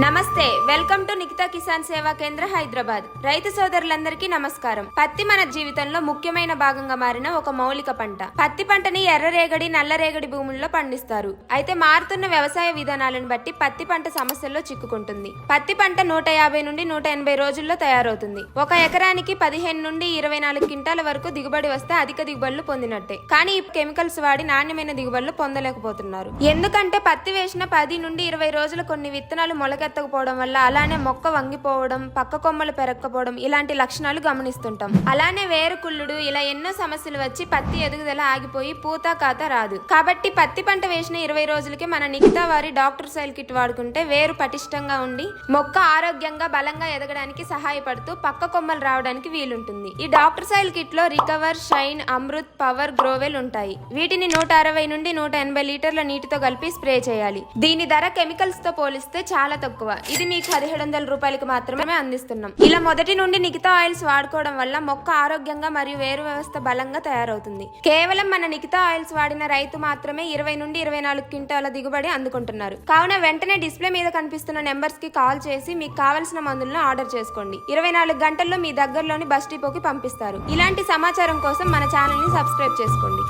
నమస్తే welcome to Nikita Kisan సేవా కేంద్ర హైదరాబాద్. రైతు సోదరులందరికీ నమస్కారం. పత్తి మన జీవితంలో ముఖ్యమైన భాగంగా మారిన ఒక మౌలిక పంట. పత్తి పంటని ఎర్రరేగడి నల్లరేగడి భూముల్లో పండిస్తారు. అయితే మారుతున్న వ్యవసాయ విధానాలను బట్టి పత్తి పంట సమస్యల్లో చిక్కుకుంటుంది. పత్తి పంట నూట యాభై నుండి నూట ఎనభై రోజుల్లో తయారవుతుంది. ఒక ఎకరానికి పదిహేను నుండి ఇరవై నాలుగు క్వింటాల వరకు దిగుబడి వస్తే అధిక దిగుబడులు పొందినట్టే. కానీ ఈ కెమికల్స్ వాడి నాణ్యమైన దిగుబడులు పొందలేకపోతున్నారు. ఎందుకంటే పత్తి వేసిన పది నుండి ఇరవై రోజులు కొన్ని విత్తనాలు మొలక మొలకెత్తకపోవడం వల్ల అలానే మొక్క వంగిపోవడం పక్క కొమ్మలు పెరగకపోవడం ఇలాంటి లక్షణాలు గమనిస్తుంటాం. అలానే వేరు కుళ్ళుడు ఇలా ఎన్నో సమస్యలు వచ్చి పత్తి ఎదుగుదల ఆగిపోయి పూత కాత రాదు. కాబట్టి పత్తి పంట వేసిన ఇరవై రోజులకి మన నిఖితా వారి డాక్టర్ సైల్ కిట్ వాడుకుంటే వేరు పటిష్టంగా ఉండి మొక్క ఆరోగ్యంగా బలంగా ఎదగడానికి సహాయపడుతూ పక్క కొమ్మలు రావడానికి వీలుంటుంది. ఈ డాక్టర్ సైల్ కిట్లో రికవర్ షైన్ అమృత్ పవర్ గ్రోవెల్ ఉంటాయి. వీటిని నూట అరవై నుండి నూట ఎనభై లీటర్ల నీటితో కలిపి స్ప్రే చేయాలి. దీని ధర కెమికల్స్తో పోలిస్తే చాలా తక్కువ. ఇది మీకు పదిహేడు వందల రూపాయలకి మాత్రమే అందిస్తున్నాం. ఇలా మొదటి నుండి నికితా ఆయిల్స్ వాడుకోవడం వల్ల మొక్క ఆరోగ్యంగా మరియు వేరు వ్యవస్థ బలంగా తయారవుతుంది. కేవలం మన నికితా ఆయిల్స్ వాడిన రైతు మాత్రమే ఇరవై నుండి ఇరవై నాలుగు క్వింటాల దిగుబడి అందుకుంటున్నారు. కావున వెంటనే డిస్ప్లే మీద కనిపిస్తున్న నెంబర్స్కి కాల్ చేసి మీకు కావలసిన మందులను ఆర్డర్ చేసుకోండి. ఇరవై నాలుగు గంటల్లో మీ దగ్గరలోని బస్ డిపోకి పంపిస్తారు. ఇలాంటి సమాచారం కోసం మన ఛానల్ని సబ్స్క్రైబ్ చేసుకోండి.